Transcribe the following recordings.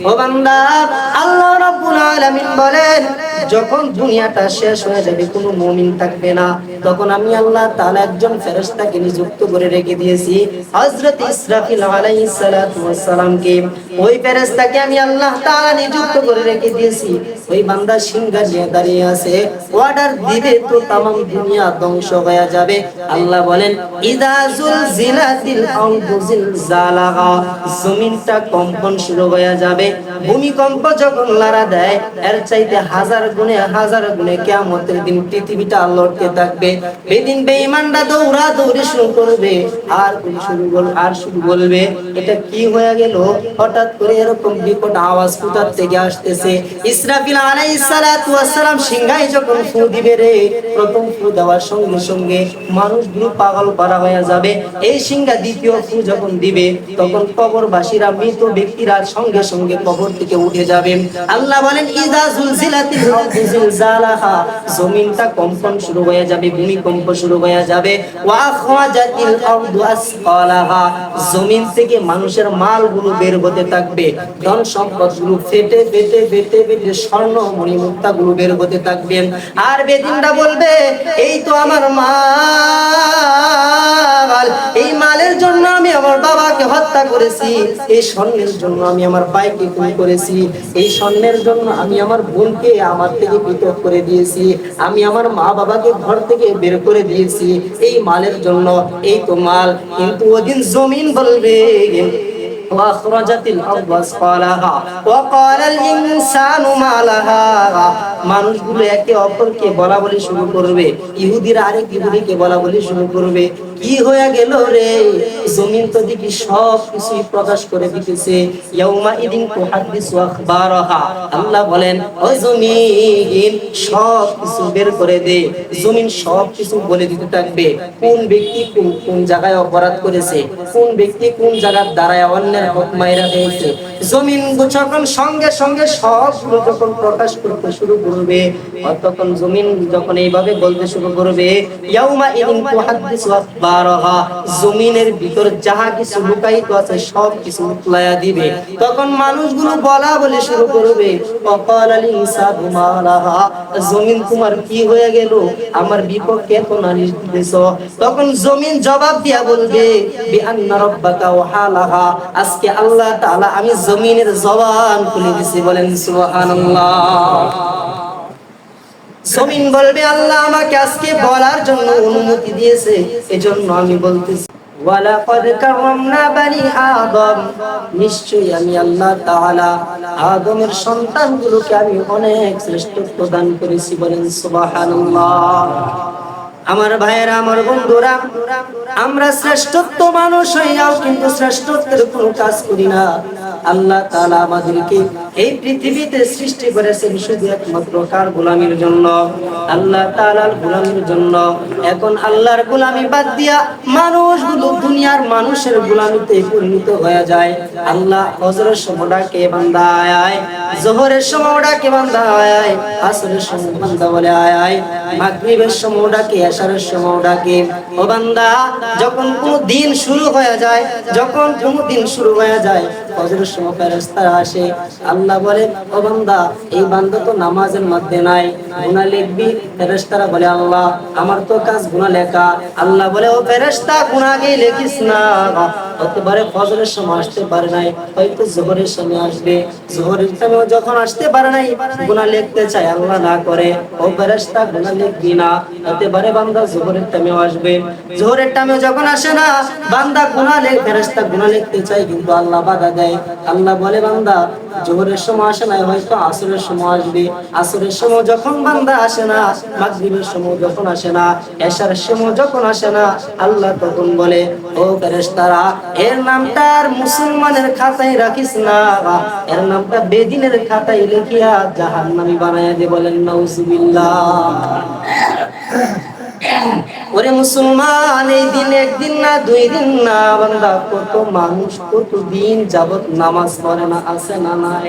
ও বান্দা আল্লাহ রাব্বুল আলামিন বলেন যখন দুনিয়াটা শেষ হয়ে যাবে, কোনো মুমিন থাকবে না। তখন আমি আল্লাহ তাআলা একজন ফেরেশতাকে নিযুক্ত করে রেখে দিয়েছি, হযরত ইসরাফিল আলাইহিস সালামকে। ওই ফেরেশতাকে আমি আল্লাহ তাআলা নিযুক্ত করে রেখে দিয়েছি। ওই বান্দা সিংহার নিয়ে দাঁড়িয়ে আছে। অর্ডার দিবে তো তামাম দুনিয়া ধ্বংস হয়ে যাবে। আল্লাহ বলেন, ইদা জুলজিলাতিল আরদু জিলজালাহা। জমিনটা কম্পন শুরু হয়ে যাবে। ভূমিকম্প যখন লারা দেয়, এর চাইতে হাজার গুণে, হাজার দিন পৃথিবীটা লড়তে থাকবে। বেদিন দৌড়া দৌড়ে শুরু করবে। আর শুরু বল, আর শুরু বলবে? এটা কি হয়ে গেল? হঠাৎ করে এরকম বিকট আওয়াজ কোথার থেকে আসতেছে। ইসরাফিল যখন ফু দিবে রে, প্রথম ফু দেওয়ার সঙ্গে সঙ্গে পাগল পারা হয়ে যাবে। এই সিংহা দ্বিতীয় ফু যখন দিবে, তখন কবরবাসীরা মৃত ব্যক্তিরা সঙ্গে সঙ্গে কবর থেকে উঠে যাবে। আল্লাহ বলেন, ইদা জুলজিলাতিল জমিনটা কম্পন শুরু হয়ে যাবে, ভূমিকম্প শুরু হয়ে যাবে। জমিন থেকে মানুষের মালগুলো বের হতে থাকবে, ধন সম্পদগুলো ফেটে ফেটে ফেটে ফেটে স্বর্ণ মণি গুলো বের হতে থাকবে। আর বেদিনটা বলবে, এই তো আমার মাল। বাবাকে হত্যা করেছি এই স্বর্ণের জন্য আমি আমার ভাইকে খুন করেছি এই স্বর্ণের জন্য আমি আমার বোনকে আমার থেকে পৃথক করে দিয়েছি আমি আমার মা বাবাকে ঘর থেকে বের করে দিয়েছি এই মালের জন্য এই তো মাল কিন্তু ওদিন জমিন বলবে وأخرجت الأرض أثقالها وقال الإنسان ما لها মানুষগুলো একে অপরকে বলা বলি শুরু করবে ইহুদিরা আরেক ইহুদিকে বলা বলি শুরু করবে কি হয়ে গেল রে? জমিন তো দেখি সব কিছুই প্রকাশ করে দিতেছে। আল্লাহ বলেন ও জমিন সব কিছু বের করে দে। জমিন সব কিছু বলে দিতে থাকবে। কোন ব্যক্তি কোন কোন জায়গায় অপরাধ করেছে? কোন ব্যক্তি কোন জায়গার দ্বারায় অন্যের হক মাইরা হয়েছে জমিন যখন সঙ্গে সঙ্গে সবগুলো যখন প্রকাশ করতে শুরু করবে তখন জমিন যখন এইভাবে বলতে শুরু করবে, ইয়াউমা ইদিন তুহাদ্দিসু জমিনের ভিতর যাহা কিছু লুকায়িত আছে, সব কিছু দিবে। তখন মানুষগুলো বলা বলে শুরু করবে জমিন তোমার কি হয়ে গেল? আমার বিপক্ষে এত নালিশ দিতেছ। তখন জমিন জবাব দিয়া বলবে আজকে আল্লাহ আমি জমিনের জবান খুলে দিছি, বলেন সুবহানাল্লাহ। জমিন বলবে, আল্লাহ আমাকে আজকে বলার জন্য অনুমতি দিয়েছে। এজন্য আমি বলতেছি অনেক শ্রেষ্ঠত্ব দান করেছি বলেন আমার ভাইয়েরা, আমার বন্ধুরা, আমরা শ্রেষ্ঠত্ব মানুষ হইয়াও কিন্তু শ্রেষ্ঠত্বের কোনো কাজ করি না। আল্লাহ তাআলা আমাদেরকে এই পৃথিবীতে সৃষ্টি করেছেন শুধু একমাত্র কার গোলামির জন্য? আল্লাহ তাআলার গোলামির জন্য। এখন আল্লাহর গোলামি বাদ দিয়া মানুষগুলো দুনিয়ার মানুষের গোলামিতে পরিণত হয়ে যায়। আল্লাহ হজরের সময় ডাকে বান্দা, আয় জোহরের সময় ডাকে বান্দা, আয় আসরের সময় বান্দা বলে আয়। মাগরিবের সময় ডাকে, এশারের সময় ডাকে। ও বান্দা, যখন কোন দিন শুরু হয়ে যায়, যখন কোন দিন শুরু হয়ে যায়, ফজরের সময় ফেরেশতারা আসে। আল্লাহ বলে, ও বান্দা, এই বান্দা তো নামাজের মধ্যে নাই। গুণা লিখবি? ফেরেশতারা বলে, আল্লাহ, আমার তো কাজ গুনা লেখা। আল্লাহ বলে, ও গুনাহ আগে লিখিস না। হতে পারে ফজরের সময় আসতে পারে নাই, হয়তো জোহরের সময় আসবে। জোহরের সময় যখন আসতে পারে নাই, গুনাহ লিখতে চায়, আল্লাহ না করে। ও ফেরেশতা গুনাহ লিখবি না, হতে পারে বান্দা জোহরের টাইমেও আসবে। জোহরের টাইমে যখন আসে না, বান্দা গুনাহ লেখ ফেরেশতা গুনাহ লিখতে চায়, কিন্তু আল্লাহ বাধা দেয়। আল্লাহ বলে, বান্দা, জোহরের সময় আসে না হয়তো আসরের সময় আসবে। আসরের সময় যখন বান্দা আসে না, মাগরিবের সময় যখন আসে না এশার সময় যখন আসে না, আল্লাহ তখন বলে, ও ফেরেশতারা এর নামটা আর মুসলমানের খাতায় রাখিস না এর নামটা বেদিনের খাতায় লিখিয়া জাহান্নামী বানায়া দে বলেন ওরে মুসলমান, এই দিন একদিন না, দুই দিন না, বান্দা, কত মানুষ, কত দিন যাবত নামাজ পড়ে না, আছে না নাই?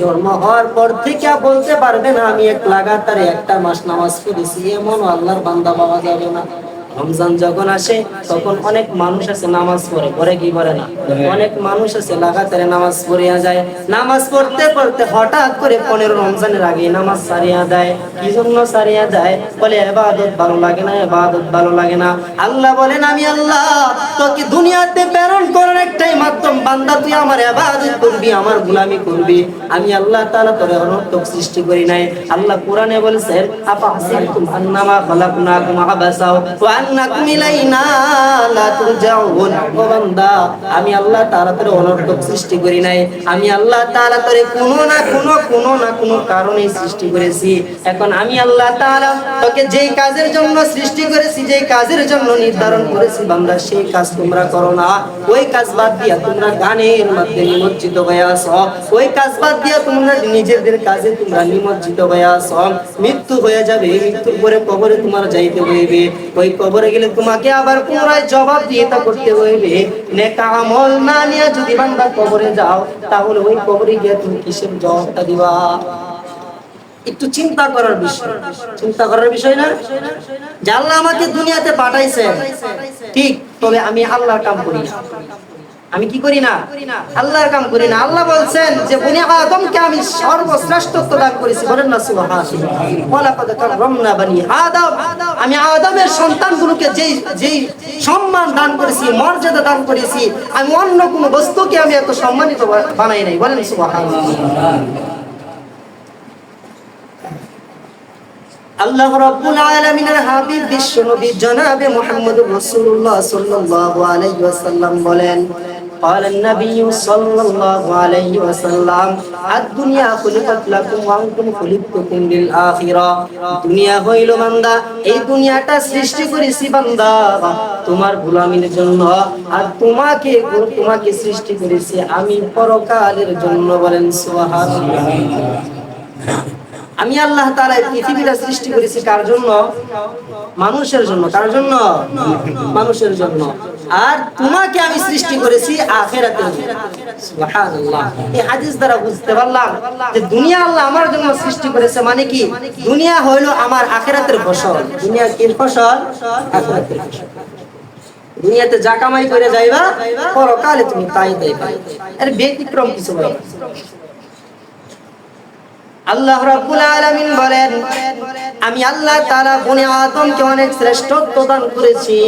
জন্ম হওয়ার পর থেকে বলতে পারবে না, আমি এক লাগাতার একটা মাস নামাজ পড়েছি এমন আল্লাহর বান্দা পাওয়া যাবে না। রমজান যখন আসে তখন অনেক মানুষ আছে নামাজ পড়ে পড়ে কি করে না? অনেক মানুষ আছে লাগাতারে নামাজ পড়িয়া যায়। নামাজ পড়তে পড়তে হঠাৎ করে পনেরো রমজানের আগে নামাজ সারিয়া দেয়। কি জন্য সারিয়া দেয়? বলে এবাদত ভালো লাগে না এবাদত ভালো লাগে না। আল্লাহ বলেন আমি আল্লাহ তোকে দুনিয়াতে প্রেরণ করার একটাই মাধ্যম বান্দা তুই আমার এবাদত করবি আমার গোলামি করবি। আমি আল্লাহ তাআলা তোর অনর্থক সৃষ্টি করি নাই। আল্লাহ কোরআনে বলেছেন আপা হাসিবতুম আন্নামা খালাকনাকুম আবাসা ওয়া আমি আল্লাহ অনর্থক সৃষ্টি করি নাই। আমি আল্লাহ না কোনো কোনো না কোনো কারণে সৃষ্টি করেছি। এখন আমি আল্লাহ তোকে কাজের জন্য সৃষ্টি করেছি কাজের জন্য নির্ধারণ করেছি, বান্দা, সেই কাজ তোমরা করো না। ওই কাজ বাদ দিয়া তোমরা গানের মধ্যে নিমজ্জিত হয়ে আসো ওই কাজ বাদ দিয়া তোমরা নিজেদের কাজে তোমরা নিমজ্জিত হয়ে আসো মৃত্যু হয়ে যাবে, মৃত্যুর পরে কবরে তোমার যাইতে হইবে। ওই কবরে গেলে তোমাকে আবার পুনরায় জবাব দিয়ে তা করতে হইবে। নেকা আমল না নিয়ে যদি বান্দা কবরে যাও, তাহলে ওই কবরে গিয়ে তুমি কিসের জবাবটা দিবা? একটু চিন্তা করার বিষয়। চিন্তা করার বিষয় না? আল্লাহ আমাকে দুনিয়াতে পাঠাইছেন। ঠিক, তবে আমি আল্লাহর কাম করি না। আমি কি করি না? আল্লাহর কাম করি না। আল্লাহ বলছেন যে, বুনি আদমকে আমি সর্বশ্রেষ্ঠত্ব দান করেছি। বলেন না, সুবহানাল্লাহ। বানি আদম। আমি আদমের সন্তানগুলোকে যেই যেই সম্মান দান করেছি, মর্যাদা দান করেছি, আমি অন্য কোনো বস্তুকে আমি এত সম্মানিত বানাই নাই। বলেন, সুবহানাল্লাহ। আল্লাহ রাব্বুল আলামিনের হাবিব বিশ্ব নবী জনাবে মুহাম্মদুর রাসূলুল্লাহ সাল্লাল্লাহু আলাইহি ওয়াসাল্লাম বলেন قال النبي صلى الله عليه وسلم الدنيا خلقت لكم وانتم خلقتكم للآخرة দুনিয়া হইল বান্দা এই দুনিয়াটা সৃষ্টি করেছি বান্দা তোমার গোলামির জন্য আর তোমাকে তোমাকে সৃষ্টি করেছি আমি পরকালের জন্য বলেন সুবহানাল্লাহ আমি আল্লাহ এই পৃথিবীটা সৃষ্টি করেছি কার জন্য? মানুষের জন্য। কার জন্য? মানুষের জন্য। আর তোমাকে আমি সৃষ্টি করেছি দ্বারা বুঝতে পারলাম দুনিয়া আল্লাহ আমার জন্য সৃষ্টি করেছে মানে কি? দুনিয়া আমার ফসল। দুনিয়া ফসল? দুনিয়াতে যা কামাই করে যাইবা, পরকালে তুমি তাই তাই এর ব্যতিক্রম কিছু বলো। আল্লাহ রাব্বুল আলামিন বলেন, আমি আল্লাহ তাআলা বনি আদমকে অনেক শ্রেষ্ঠত্ব দান করেছি।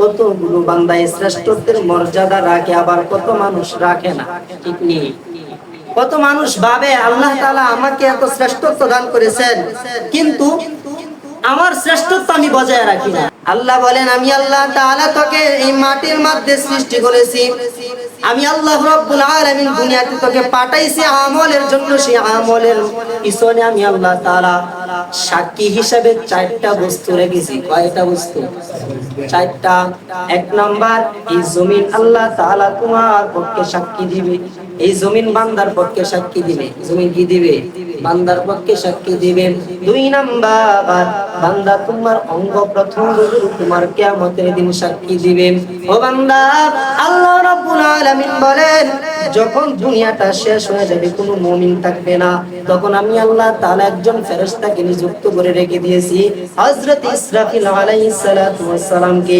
কতগুলো বান্দা শ্রেষ্ঠত্বের মর্যাদা রাখে, আবার কত মানুষ রাখে না? ঠিক নেই কত মানুষ ভাবে, আল্লাহ তাআলা আমাকে এত শ্রেষ্ঠত্ব দান করেছেন, কিন্তু আমার শ্রেষ্ঠত্ব আমি বজায় রাখি না। আল্লাহ বলেন, আমি আল্লাহ তাআলা তোকে এই মাটির মধ্যে সৃষ্টি করেছি। আমি আল্লাহ রাব্বুল আলামিন দুনিয়াতে তোকে পাঠাইছি আমলের জন্য, সেই আমলের পিছনে আমি আল্লাহ তাআলা সাক্ষী হিসাবে চারটা বস্তু রেখেছি। কয়টা বস্তু? চারটা। এক নাম্বার, এই জমিন আল্লাহ তাআলা তোমার পক্ষে সাক্ষী দিবে। এই জমিন বান্দার পক্ষে সাক্ষী দিবে। জমিন কি দিবে? বান্দার পক্ষে সাক্ষী দিবে দুই নাম্বার বান্দা, তোমার অঙ্গ প্রথম তোমার কিয়ামতের দিন সাক্ষী দিবে। ও বান্দা, আল্লাহ রাব্বুল বলেন, যখন দুনিয়াটা শেষ হয়ে যাবে, কোনো মুমিন থাকবে না। তখন আমি আল্লাহ তাআলা একজন ফেরেশতাকে নিযুক্ত করে রেখে দিয়েছি, হযরত ইসরাফিল আলাইহিস সালাতু ওয়াস সালামকে।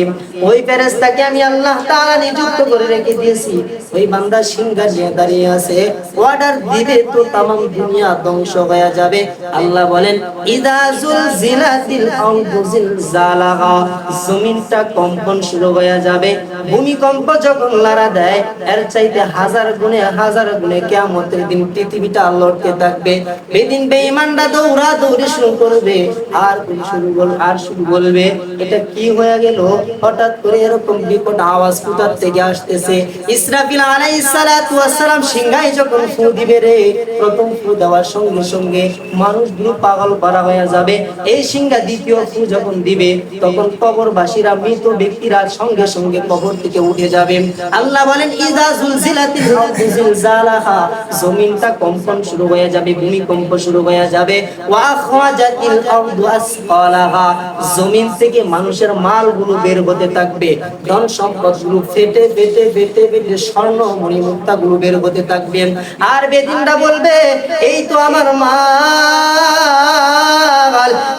ওই ফেরেশতাকে আমি আল্লাহ তাআলা নিযুক্ত করে রেখে দিয়েছি। ওই বান্দা সিংহার নিয়ে দাঁড়িয়ে আছে। অর্ডার দিবে তো তামাম দুনিয়া ধ্বংস হয়ে যাবে। আল্লাহ বলেন, ইদা জমিনটা কম্পন শুরু হয়ে যাবে। ভূমিকম্প যখন লারা দেয়, এর চাইতে হাজার গুণে হাজার গুণে দিন পৃথিবীটা লড়তে থাকবে। বেদিন দৌড়া শুরু করবে। আর শুরু বল, আর শুরু বলবে? এটা কি হয়ে গেল? হঠাৎ করে এরকম আওয়াজ কোথার থেকে আসতেছে? ইসরাফিল যখন ফু দিবে রে, প্রথম ফু দেওয়ার সঙ্গে সঙ্গে মানুষগুলো পাগল পারা হয়ে যাবে। এই সিংহা দ্বিতীয় ফু যখন দিবে, তখন কবরবাসীরা মৃত ব্যক্তিরা সঙ্গে সঙ্গে কবর থেকে উঠে যাবে। আল্লাহ বলেন, ইদা জুলজিলাতিল আরদু জিলজালাহা। জমিনটা কম্পন শুরু হয়ে যাবে, ভূমিকম্প শুরু হয়ে যাবে। ওয়া আখরাজাতিল আরদু আসকালাহা। জমিন থেকে মানুষের মালগুলো বের হতে থাকবে, ধন সম্পদগুলো ফেটে ফেটে ফেটে ফেটে স্বর্ণ মণি মুক্তাগুলো বের হতে থাকবে। আর বেদিনটা বলবে, এই তো আমার মাল,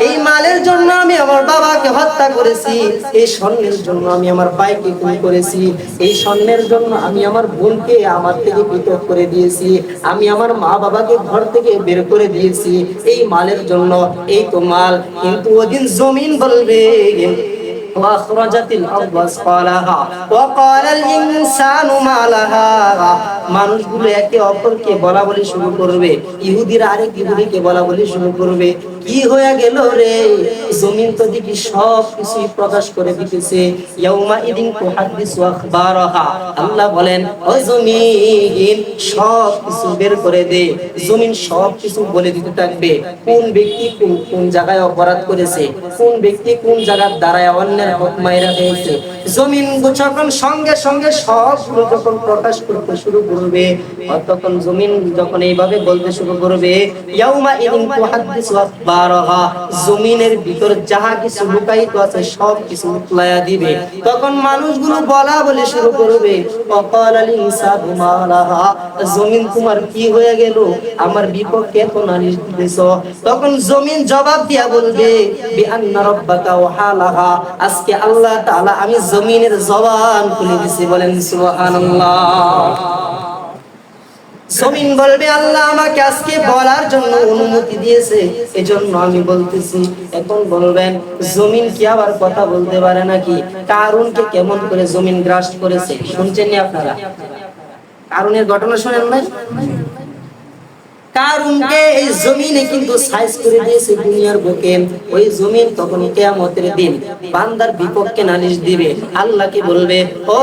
এই মাল মালের জন্য আমি আমার বাবাকে হত্যা করেছি এই স্বর্ণের জন্য আমি আমার ভাইকে খুন করেছি এই স্বর্ণের জন্য আমি আমার বোনকে আমার থেকে পৃথক করে দিয়েছি আমি আমার মা বাবাকে ঘর থেকে বের করে দিয়েছি এই মালের জন্য এই তো মাল কিন্তু ওদিন জমিন বলবে وأخرجت الأرض أثقالها وقال الإنسان ما لها মানুষগুলো একে অপরকে বলা বলি শুরু করবে। ইহুদিরা আরেক ইহুদিকে বলা বলি শুরু করবে। কি হয়ে গেল রে? জমিন তো দেখি সব কিছুই প্রকাশ করে দিতেছে। ইয়াউমা ইদিন তুহাদ্দিসু আখবারাহা। আল্লাহ বলেন, ও জমিন, সব কিছু বের করে দে। জমিন সব কিছু বলে দিতে থাকবে। কোন ব্যক্তি কোন কোন জায়গায় অপরাধ করেছে? কোন ব্যক্তি কোন জায়গার দ্বারায় অন্যের হক মাইরা হয়েছে জমিন যখন সঙ্গে সঙ্গে সবগুলো যখন প্রকাশ করতে শুরু করবে তখন জমিন যখন এইভাবে বলতে শুরু করবে জমিনের ভিতর যাহা কিছু লুকায়িত আছে সব কিছু উতলায়া দিবে। তখন মানুষগুলো বলা বলে শুরু করবে, অকাল আল ইনসানু মা লাহা জমিন তোমার কি হয়ে গেল? আমার বিপক্ষে এত নালিশ দিতেছ। তখন জমিন জবাব দিয়া বলবে বিআন্না রাব্বাকা ওয়াহালাহা আজকে আল্লাহ তাআলা আমি জমিনের জবান খুলে দিছে, বলেন সুবহানাল্লাহ। জমিন বলবে, আল্লাহ আমাকে আজকে বলার জন্য অনুমতি দিয়েছে, এজন্য আমি বলতেছি, এখন বলবেন, জমিন কি আবার কথা বলতে পারে নাকি? কারুনকে কেমন করে জমিন গ্রাস করেছে? শুনছেন আপনারা? কারুনের ঘটনা শোনেন নাই? এই জমিনে কিন্তু সাইজ করে দিয়েছে দুনিয়ার বুকে? ওই জমিন তখন কিয়ামতের দিন বান্দার বিপক্ষে নালিশ দিবে। আল্লাহকে বলবে? ও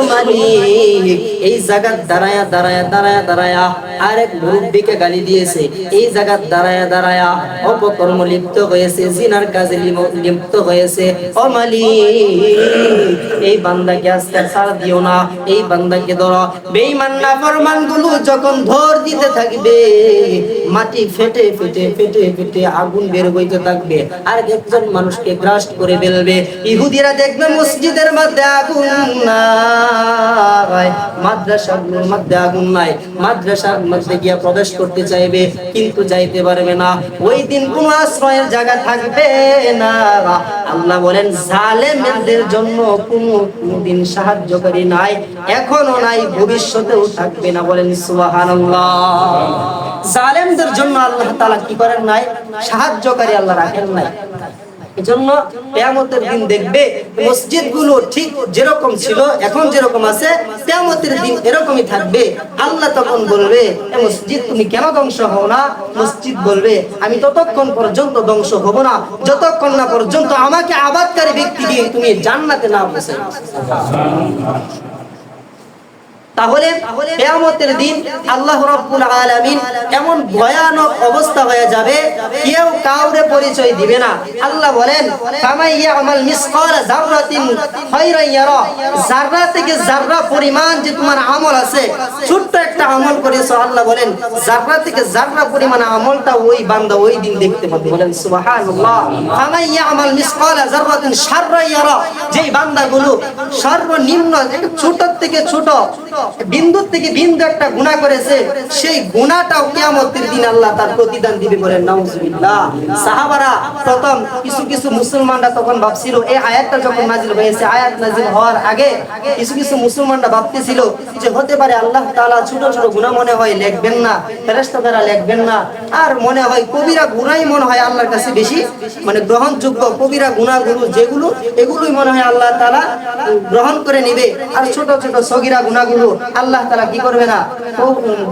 এই জায়গার দাঁড়ায়া দাঁড়ায়া দাঁড়ায়া দাঁড়ায়া আরেক মুরব্বীকে গালি দিয়েছে। এই জায়গার দাঁড়ায়া দাঁড়ায়া অপকর্ম লিপ্ত হয়েছে, জিনার কাজে লিপ্ত হয়েছে। ও মালিক, এই বান্দাকে আজকে ছাড় দিও না। এই বান্দাকে ধরো। বেঈমান নাফরমানগুলো যখন ধর দিতে থাকবে মাটি ফেটে ফেটে ফেটে ফেটে আগুন বের হইতে থাকবে। আর একজন মানুষকে গ্রাস করে ফেলবে। ইহুদিরা দেখবে মসজিদের মধ্যে আগুন নাই। মাদ্রাসাগুলোর মধ্যে আগুন নাই। মাদ্রাসার মধ্যে গিয়া প্রবেশ করতে চাইবে, কিন্তু যাইতে পারবে না। ওই দিন কোন আশ্রয়ের জায়গা থাকবে না। আল্লাহ বলেন, জালেমদের জন্য কোনো দিন সাহায্যকারী নাই। এখনও নাই, ভবিষ্যতেও থাকবে না। বলেন, সুবহানাল্লাহ। জালেমদের জন্য আল্লাহ তাআলা কি করেন নাই? সাহায্যকারী আল্লাহ রাখেন নাই। দিন দেখবে ঠিক যেরকম ছিল, এখন যেরকম আছে দিন এরকমই থাকবে। আল্লাহ তখন বলবে মসজিদ তুমি কেন ধ্বংস না? মসজিদ বলবে, আমি ততক্ষণ পর্যন্ত ধ্বংস হব না। যতক্ষণ না পর্যন্ত আমাকে আবাদকারী ব্যক্তি দিয়ে তুমি জান্নাতে না বসে তাহলে কিয়ামতের দিন আল্লাহ রাব্বুল আলামিন এমন ভয়ানক অবস্থা হয়ে যাবে, কেউ কাউরে পরিচয় দিবে না। আল্লাহ বলেন ফামাই ইয়ামাল মিসকাল যাররাতিন খায়রান ইয়ারা। যাররা থেকে যাররা পরিমাণ যে তোমার আমল আছে, ছোট্ট একটা আমল করেছ, আল্লাহ বলেন, যাররা থেকে যাররা পরিমাণ আমলটা ওই বান্দা ওই দিন দেখতে পাবে। বলেন, সুবহানাল্লাহ। ফামাই ইয়ামাল মিসকাল যাররাতিন শাররা ইয়ারা। যেই বান্দাগুলো সর্বনিম্ন ছোট থেকে ছোট বিন্দু থেকে বিন্দু একটা গুনাহ করেছে, সেই গুনাহটাও কিয়ামতের দিন আল্লাহ তার প্রতিদান দিবে বলেন নাউজুবিল্লাহ। সাহাবারা প্রথম কিছু কিছু মুসলমানরা তখন ভাবছিল, এই আয়াতটা যখন নাজিল হয়েছে, আয়াত নাজিল হওয়ার আগে কিছু কিছু মুসলমানরা ভাবতেছিল যে হতে পারে আল্লাহ তাআলা ছোট ছোট গুনাহ মনে হয় লিখবেন না ফেরেশতারা লিখবেন না, আর মনে হয় কবিরা গুনাহই মনে হয় আল্লাহর কাছে বেশি মানে গ্রহণযোগ্য কবিরা গুনাহগুলো যেগুলো, এগুলোই মনে হয় আল্লাহ তাআলা গ্রহণ করে নেবে। আর ছোট ছোট সগিরা গুনাহগুলো আল্লাহ তাআলা কি করবে না?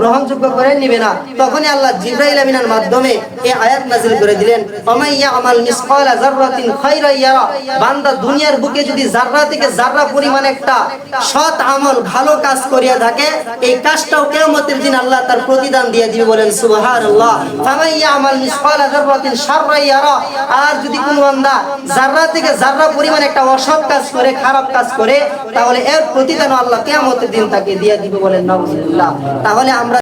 গ্রহণযোগ্য করে নেবে না। তখনই আল্লাহ জিব্রাইল আমিনার মাধ্যমে এই আয়াত নাযিল করে দিলেন ফামাইয়া আমাল ইয়ারা। বান্দা দুনিয়ার বুকে যদি যাররা থেকে যাররা পরিমাণ একটা সৎ আমল, ভালো কাজ করিয়া থাকে, এই কাজটাও দিন আল্লাহ তার প্রতিদান দিয়ে দিবে বলেন, সুবহানাল্লাহ। ফামাইয়া আমাল ইয়ারা। আর যদি কোন বান্দা যাররা থেকে যাররা পরিমাণ একটা অসৎ কাজ করে, খারাপ কাজ করে, তাহলে এর প্রতিদান আল্লাহ কিয়ামতের দিন তাকে দিয়ে দিব বলেন নাউজুবিল্লাহ তাহলে আমরা